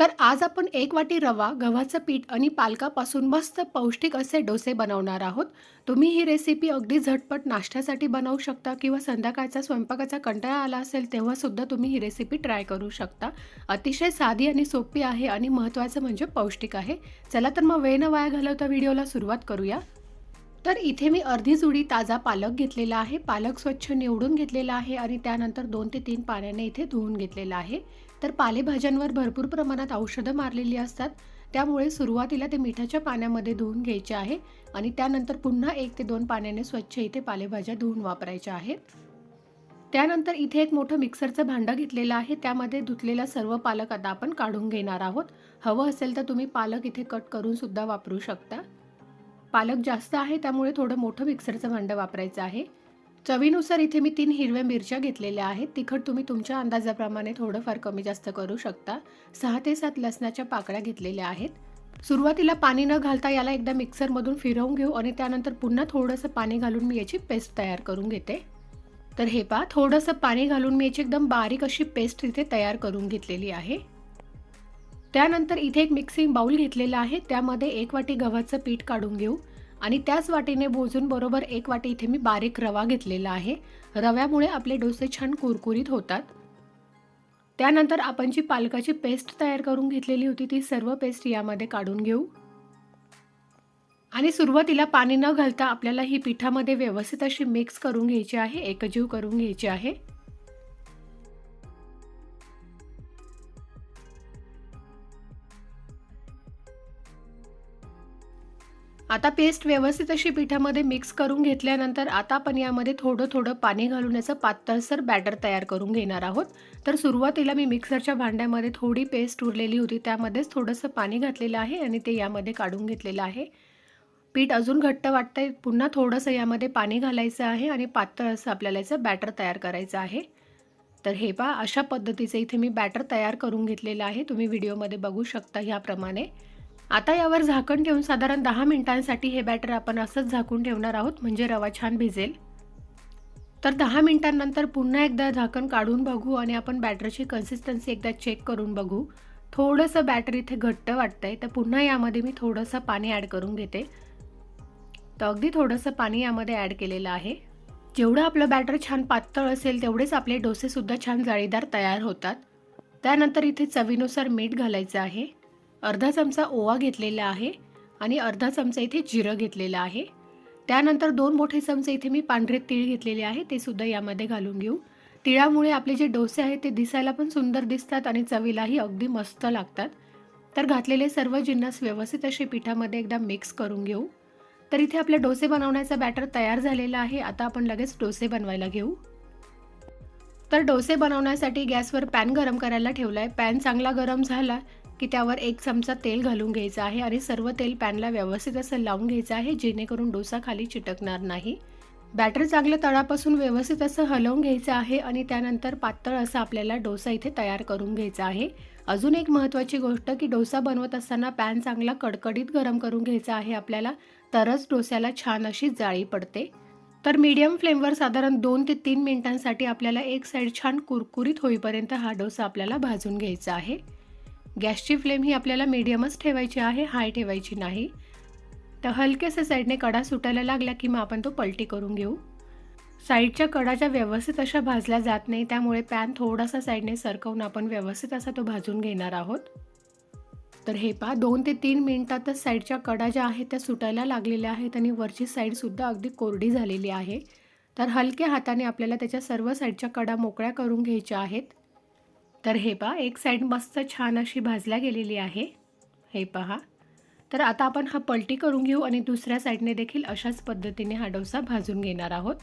तर आज आपण एक वाटी रवा गव्हाचं पीठ आणि पालकापासून मस्त पौष्टिक असे डोसे बनवणार आहोत. तुम्ही ही रेसिपी अगदी झटपट नाश्त्यासाठी बनवू शकता किंवा संध्याकाळचा स्वयंपाकाचा कंटाळा आला असेल तेव्हासुद्धा तुम्ही ही रेसिपी ट्राय करू शकता. अतिशय साधी आणि सोपी आहे आणि महत्त्वाचं म्हणजे पौष्टिक आहे. चला तर मग वेळ न वाया घालवता व्हिडिओला सुरुवात करूया. तर इथे मी अर्धी जुडी ताजा पालक घेतलेला आहे. पालक स्वच्छ निवडून घेतलेला आहे आणि त्यानंतर दोन ते तीन पाण्याने इथे धुवून घेतलेला आहे. तर पालेभाज्यांवर भरपूर प्रमाणात औषधं मारलेली असतात. त्यामुळे सुरुवातीला ते मिठाच्या पाण्यामध्ये धुवून घ्यायचे आहे आणि त्यानंतर पुन्हा एक ते दोन पाण्याने स्वच्छ इथे पालेभाज्या धुवून वापरायच्या आहेत. त्यानंतर इथे एक मोठं मिक्सरचं भांडं घेतलेलं आहे. त्यामध्ये धुतलेला सर्व पालक आता आपण काढून घेणार आहोत. हवं असेल तर तुम्ही पालक इथे कट करून सुद्धा वापरू शकता. पालक जास्त आहे त्यामुळे थोडं मोठं मिक्सरचं भांडं वापरायचं आहे. चवीनुसार इथे मी तीन हिरव्या मिरच्या घेतलेल्या आहेत. तिखट तुम्ही तुमच्या अंदाजाप्रमाणे थोडंफार कमी जास्त करू शकता. सहा ते सात लसणाच्या पाकळ्या घेतलेल्या आहेत. सुरुवातीला पाणी न घालता याला एकदा मिक्सरमधून फिरवून घेऊ आणि त्यानंतर पुन्हा थोडंसं पाणी घालून मी याची पेस्ट तयार करून घेते. तर हे पहा थोडंसं पाणी घालून मी याची एकदम बारीक अशी पेस्ट इथे तयार करून घेतलेली आहे. त्यानंतर इथे एक मिक्सिंग बाउल घेतलेला आहे. त्यामध्ये एक वाटी गव्हाचं पीठ काढून घेऊ. आणि त्याच वाटीने भोजून बरोबर एक वाटी इथे मी बारीक रवा घेतलेला आहे. रव्यामुळे आपले डोसे छान कुरकुरीत होतात. त्यानंतर आपण जी पालकाची पेस्ट तयार करून घेतलेली होती ती सर्व पेस्ट यामध्ये काढून घेऊ. आणि सुरुवातीला पाणी न घालता आपल्याला ही पिठामध्ये व्यवस्थित अशी मिक्स करून घ्यायची आहे एकजीव करून घ्यायची आहे. आता पेस्ट व्यवस्थित अशी पिठामध्ये मिक्स करून घेतल्यानंतर आता आपण यामध्ये थोडं थोडं पाणी घालून याचं पातळसर बॅटर तयार करून घेणार आहोत. तर सुरुवातीला मी मिक्सरच्या भांड्यामध्ये थोडी पेस्ट उरलेली होती त्यामध्येच थोडंसं पाणी घातलेलं आहे आणि ते यामध्ये काढून घेतलेलं आहे. पीठ अजून घट्ट वाटतंय पुन्हा थोडंसं यामध्ये पाणी घालायचं आहे आणि पातळ असं आपल्याला याचं बॅटर तयार करायचं आहे. तर हे पहा अशा पद्धतीचं इथे मी बॅटर तयार करून घेतलेलं आहे. तुम्ही व्हिडिओमध्ये बघू शकता ह्याप्रमाणे. आता यावर झाकण ठेवून साधारण दहा मिनिटांसाठी हे बॅटर आपण असंच झाकून ठेवणार आहोत म्हणजे रवा छान भिजेल. तर दहा मिनिटांनंतर पुन्हा एकदा झाकण काढून बघू आणि आपण बॅटरची कन्सिस्टन्सी एकदा चेक करून बघू. थोडंसं बॅटर इथे घट्ट वाटतं आहे तर पुन्हा यामध्ये मी थोडंसं पाणी ॲड करून घेते. तर अगदी थोडंसं पाणी यामध्ये ॲड केलेलं आहे. जेवढं आपलं बॅटर छान पातळ असेल तेवढेच आपले डोसेसुद्धा छान जाळीदार तयार होतात. त्यानंतर इथे चवीनुसार मीठ घालायचं आहे. अर्धा चमचा ओवा घेतलेला आहे आणि अर्धा चमचा इथे जिरं घेतलेलं आहे. त्यानंतर दोन मोठे चमचे इथे मी पांढरे तीळ घेतलेले आहे ते सुद्धा यामध्ये घालून घेऊ. तिळामुळे आपले जे डोसे आहेत ते दिसायला पण सुंदर दिसतात आणि चवीलाही अगदी मस्त लागतात. तर घातलेले सर्व जिन्नस व्यवस्थित असे पिठामध्ये एकदा मिक्स करून घेऊ. तर इथे आपले डोसे बनवण्याचा बॅटर तयार झालेला आहे. आता आपण लगेच डोसे बनवायला घेऊ. तर डोसे बनवण्यासाठी गॅसवर पॅन गरम करायला ठेवला आहे पॅन चांगला गरम झाला की त्यावर एक चमचा तेल घालून घ्यायचं आहे आणि सर्व तेल पॅनला व्यवस्थित असं लावून घ्यायचं आहे जेणेकरून डोसा खाली चिटकणार नाही. बॅटर चांगलं तळापासून व्यवस्थित असं हलवून घ्यायचं आहे आणि त्यानंतर पातळ असं आपल्याला डोसा इथे तयार करून घ्यायचा आहे. अजून एक महत्त्वाची गोष्ट की डोसा बनवत असताना पॅन चांगला कडकडीत गरम करून घ्यायचा आहे आपल्याला तरच डोस्याला छान अशी जाळी पडते. तर मीडियम फ्लेमवर साधारण दोन ते तीन मिनिटांसाठी आपल्याला एक साईड छान कुरकुरीत होईपर्यंत हा डोसा आपल्याला भाजून घ्यायचा आहे. गॅसची फ्लेम ही आपल्याला मीडियमच ठेवायची आहे हाय ठेवायची नाही. तर हलकेसे साईडने कडा सुटायला लागला की मग आपण तो पलटी करून घेऊ. साईडच्या कडाच्या व्यवस्थित अशा भाजल्या जात नाही त्यामुळे पॅन थोडासा साईडने सरकवून आपण व्यवस्थित असा तो भाजून घेणार आहोत. तर हे पहा दोन ते तीन मिनिटातच साईडच्या कडा ज्या आहेत त्या सुटायला लागलेल्या आहेत आणि वरची साईडसुद्धा अगदी कोरडी झालेली आहे. तर हलक्या हाताने आपल्याला त्याच्या सर्व साईडच्या कडा मोकळ्या करून घ्यायच्या आहेत. तर हे पहा एक साईड मस्त छान अशी भाजल्या गेलेली आहे. हे पहा. तर आता आपण हा पलटी करून घेऊ आणि दुसऱ्या साईडने देखील अशाच पद्धतीने हा डोसा भाजून घेणार आहोत.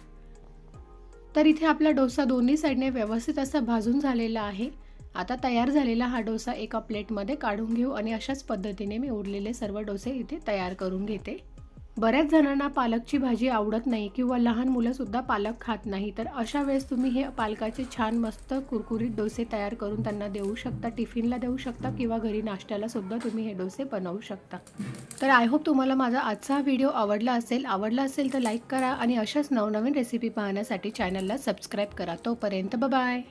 तर इथे आपला डोसा दोन्ही साईडने व्यवस्थित असा भाजून झालेला आहे. आता तयार झालेला हा डोसा एका प्लेटमध्ये काढून घेऊ आणि अशाच पद्धतीने मी उरलेले सर्व डोसे इथे तयार करून घेते. बऱ्याच जणांना पालकची भाजी आवडत नाही किंवा लहान मुलंसुद्धा पालक खात नाही. तर अशा वेळेस तुम्ही हे पालकाचे छान मस्त कुरकुरीत डोसे तयार करून त्यांना देऊ शकता टिफिनला देऊ शकता किंवा घरी नाश्त्याला सुद्धा तुम्ही हे डोसे बनवू शकता. तर आय होप तुम्हाला माझा आजचा व्हिडिओ आवडला असेल. आवडला असेल तर लाईक करा आणि अशाच नवनवीन रेसिपी पाहण्यासाठी चॅनलला सबस्क्राईब करा. तोपर्यंत बाय